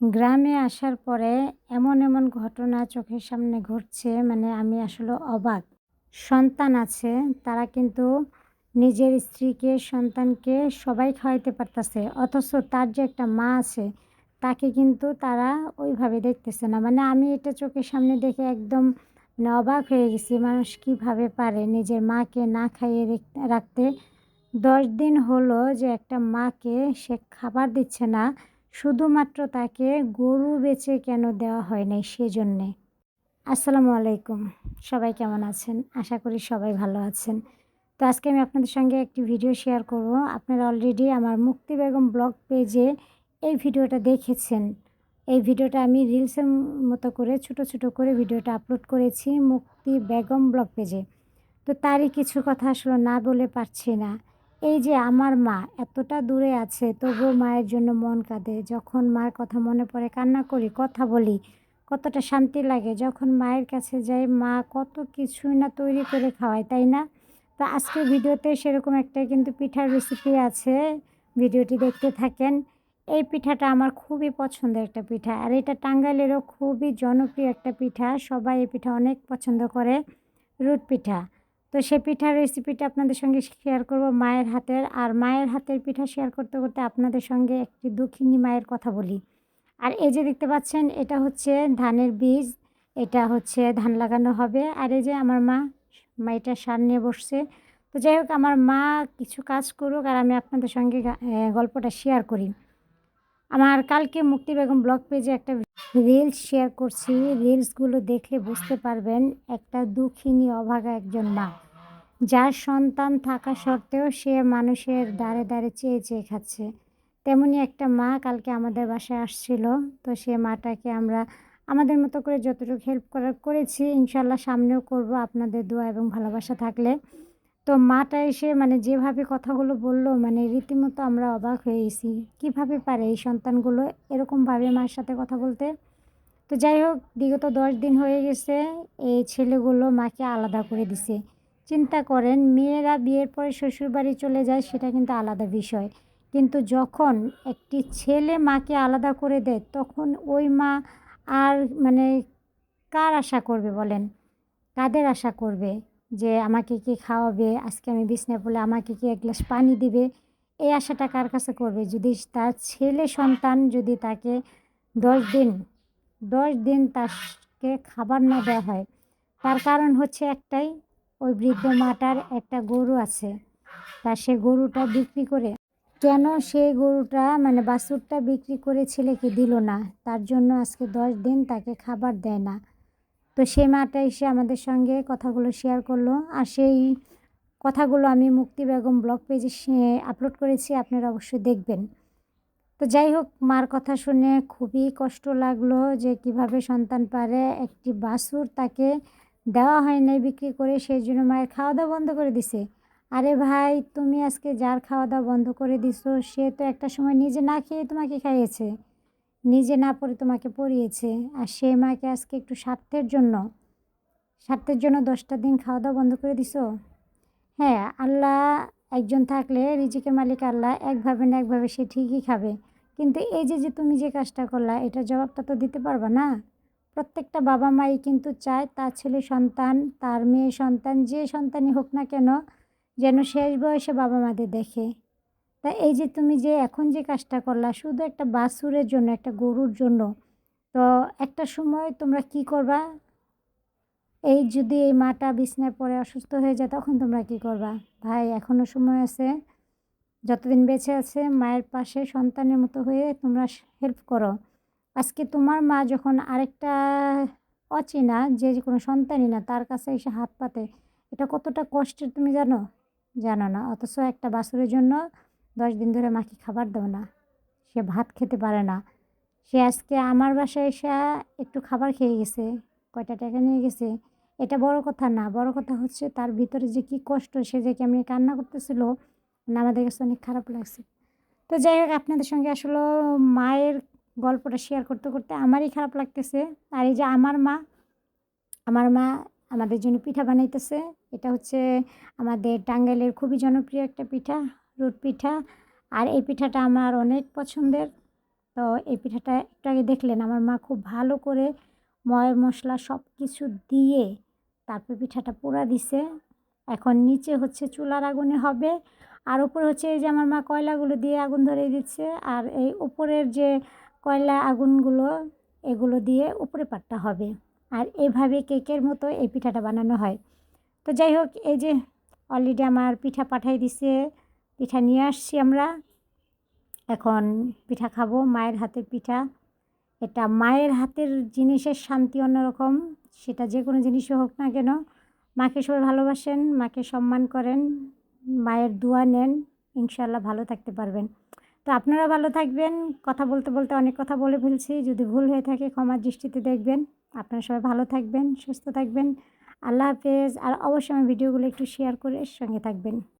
গ্রামে আসার পরে এমন এমন ঘটনা চোখের সামনে ঘটছে মানে আমি আসলে অবাক। সন্তান আছে, তারা কিন্তু নিজের স্ত্রীকে, সন্তানকে সবাই খাওয়াইতে পারতেছে, অথচ তার যে একটা মা আছে, তাকে কিন্তু তারা ওইভাবে দেখতেছে না। মানে আমি এটা চোখের সামনে দেখে একদম মানে অবাক হয়ে গেছি, মানুষ কীভাবে পারে নিজের মাকে না খাইয়ে রাখতে? দশ দিন হলো যে একটা মাকে সে খাবার দিচ্ছে না শুধুমাত্র তাকে গরু বেচে কেন দেওয়া হয় নাই সেজন্যে। আসসালামু আলাইকুম। সবাই কেমন আছেন? আশা করি সবাই ভালো আছেন। তো আজকে আমি আপনাদের সঙ্গে একটি ভিডিও শেয়ার করব। আপনারা অলরেডি আমার মুক্তি বেগম ব্লগ পেজে এই ভিডিওটা দেখেছেন। এই ভিডিওটা আমি রিলসের মতো করে, ছোট ছোট করে ভিডিওটা আপলোড করেছি মুক্তি বেগম ব্লগ পেজে। তো তারই কিছু কথা আসলে না বলে পারছি না। এই যে আমার মা এতটা দূরে আছে, তবুও মায়ের জন্য মন কাঁদে। যখন মার কথা মনে পড়ে, কান্না করি, কথা বলি, কতটা শান্তি লাগে। যখন মায়ের কাছে যাই, মা কত কিছুই না তৈরি করে খাওয়ায়, তাই না? তো আজকের ভিডিওতে সেরকম একটা কিন্তু পিঠার রেসিপি আছে। ভিডিওটি দেখতে থাকেন। এই পিঠাটা আমার খুবই পছন্দের একটা পিঠা। আর এটা টাঙ্গাইলেরও খুবই জনপ্রিয় একটা পিঠা। সবাই এই পিঠা অনেক পছন্দ করে। রুট পিঠা। তো সে পিঠার রেসিপিটা আপনাদের সঙ্গে শেয়ার করব মায়ের হাতের। আর মায়ের হাতের পিঠা শেয়ার করতে করতে আপনাদের সঙ্গে একটি দুঃখিনী মায়ের কথা বলি। আর এই যে দেখতে পাচ্ছেন, এটা হচ্ছে ধানের বীজ, এটা হচ্ছে ধান লাগানো হবে। আর এই যে আমার মা এটা সার নিয়ে বসছে। তো যাই হোক, আমার মা কিছু কাজ করুক আর আমি আপনাদের সঙ্গে গল্পটা শেয়ার করি। আমার কালকে মুক্তি বেগম ব্লগ পেজে একটা রিলস শেয়ার করছি। রিলসগুলো দেখলে বুঝতে পারবেন, একটা দুঃখিনী, অভাগা একজন মা। যার সন্তান থাকা সত্ত্বেও সে মানুষের দ্বারে দ্বারে চেয়ে চেয়ে খাচ্ছে। তেমনি একটা মা কালকে আমাদের বাসায় আসছিল, তো সে মাটাকে আমরা আমাদের মতো করে যতটুকু হেল্প করার করেছি, ইনশাল্লাহ সামনেও করব। আপনাদের দোয়া এবং ভালোবাসা থাকলে তো মাটা এসে মানে যেভাবে কথাগুলো বলল মানে রীতিমতো আমরা অবাক হয়ে গেছি। কীভাবে পারে এই সন্তানগুলো? এরকমভাবে মার সাথে কথা বলতে। তো যাই হোক, বিগত দশ দিন হয়ে গেছে, এই ছেলেগুলো মাকে আলাদা করে দিছে। চিন্তা করেন, মেয়েরা বিয়ের পরে শ্বশুরবাড়ি চলে যায়, সেটা কিন্তু আলাদা বিষয়। কিন্তু যখন একটি ছেলে মাকে আলাদা করে দেয়, তখন ওই মা আর মানে কার আশা করবে বলেন? কাদের আশা করবে? যে আমাকে কি খাওয়াবে? আজকে আমি বিছনায় পড়লে আমাকে কি এক গ্লাস পানি দিবে? এই আশাটা কার কাছে করবে? যদি তার ছেলে সন্তান যদি তাকে দশ দিন দশ দিন তাকে খাবার না দেওয়া হয়, তার কারণ হচ্ছে একটাই, ওই বৃদ্ধ মাটার একটা গরু আছে। তা সে গরুটা বিক্রি করে, কেন সেই গরুটা মানে বাছুরটা বিক্রি করে ছেলেকে দিল না? তার জন্য আজকে দশ দিন তাকে খাবার দেয় না। তো সেই মাটা এসে আমাদের সঙ্গে কথাগুলো শেয়ার করল। আর সেই কথাগুলো আমি মুক্তি বেগম ব্লগ পেজে আপলোড করেছি, আপনারা অবশ্যই দেখবেন। তো যাই হোক, মার কথা শুনে খুবই কষ্ট লাগল যে কীভাবে সন্তান পারে, একটি বাছুর তাকে দেওয়া হয় নাই বিক্রি করে, সেই জন্য মায়ের খাওয়া দাওয়া বন্ধ করে দিছে। আরে ভাই, তুমি আজকে যার খাওয়া দাওয়া বন্ধ করে দিছো, সে তো একটা সময় নিজে না খেয়ে তোমাকে খাইয়েছে। নিজে না পড়ে তোমাকে পড়িয়েছে, আর সে মাকে আজকে একটু স্বার্থের জন্য স্বার্থের জন্য দশটা দিন খাওয়া দাওয়া বন্ধ করে দিছো? হ্যাঁ আল্লাহ একজন থাকলে, রিজিকের মালিক আল্লাহ, একভাবে না একভাবে সে ঠিকই খাবে। কিন্তু এই যে যে তুমি যে কাজটা করলা, এটার জবাবটা তো দিতে পারবা না? প্রত্যেকটা বাবা মাই কিন্তু চায় তার ছেলে সন্তান, তার মেয়ে সন্তান, যে সন্তানই হোক না কেন, যেন শেষ বয়সে বাবা মাদের দেখে। তা এই যে তুমি যে এখন যে কাজটা করলা, শুধু একটা বাছুরের জন্য, একটা গরুর জন্য, তো একটা সময় তোমরা কি করবা? এই যদি এই মাটা বিছনায় পরে অসুস্থ হয়ে যায়, তখন তোমরা কি করবা? ভাই এখনও সময় আছে। যতদিন বেঁচে আছে, মায়ের পাশে সন্তানের মতো হয়ে তোমরা হেল্প করো। আজকে তোমার মা যখন আরেকটা অচেনা, যে কোনো সন্তানই না, তার কাছে এসে হাত পাতে, এটা কতটা কষ্টের তুমি জানো? জানো না, অথচ একটা বাছুরের জন্য দশ দিন ধরে মাকে খাবার দাও না। সে ভাত খেতে পারে না। সে আজকে আমার বাসায় এসে একটু খাবার খেয়ে গেছে, কয়টা টাকা নিয়ে গেছে। এটা বড় কথা না, বড় কথা হচ্ছে তার ভিতরে যে কী কষ্ট, সে যে কেমনি কান্না করতেছিল, না আমাদের কাছে অনেক খারাপ লাগছে। তো যাই হোক, আপনাদের সঙ্গে আসলে মায়ের গল্পটা শেয়ার করতে করতে আমারই খারাপ লাগতেছে। আর এই যে আমার মা আমার মা আমাদের জন্য পিঠা বানাইতেছে। এটা হচ্ছে আমাদের টাঙ্গাইলের খুবই জনপ্রিয় একটা পিঠা। রুট পিঠা। আর এই পিঠাটা আমার অনেক পছন্দের। তো এই পিঠাটা একটু আগে দেখলেন, আমার মা খুব ভালো করে ময় মশলা সব কিছু দিয়ে তারপর পিঠাটা পোড়া দিছে। এখন নিচে হচ্ছে চুলার আগুনে হবে। আর উপরে হচ্ছে এই যে আমার মা কয়লাগুলো দিয়ে আগুন ধরিয়ে দিচ্ছে। আর এই উপরের যে কয়লা আগুনগুলো, এগুলো দিয়ে উপরে পাটটা হবে। আর এভাবে কেকের মতো এই পিঠাটা বানানো হয়। তো যাই হোক, এই যে অলরেডি আমার পিঠা পাঠাই দিছে। পিঠা নিয়ে আসছি আমরা। এখন পিঠা খাব, মায়ের হাতের পিঠা। এটা মায়ের হাতের জিনিসের শান্তি অন্যরকম, সেটা যে কোনো জিনিসই হোক না কেন। মাকে সবাই ভালোবাসেন, মাকে সম্মান করেন, মায়ের দোয়া নেন ইনশাল্লাহ ভালো থাকতে পারবেন। তো আপনারা ভালো থাকবেন, কথা বলতে বলতে অনেক কথা বলে ফেলছি, যদি ভুল হয়ে থাকে ক্ষমার দৃষ্টিতে দেখবেন। আপনারা সবাই ভালো থাকবেন, সুস্থ থাকবেন। আল্লাহ হাফেজ, আর অবশ্যই আমার ভিডিওগুলো একটু শেয়ার করে সঙ্গে থাকবেন।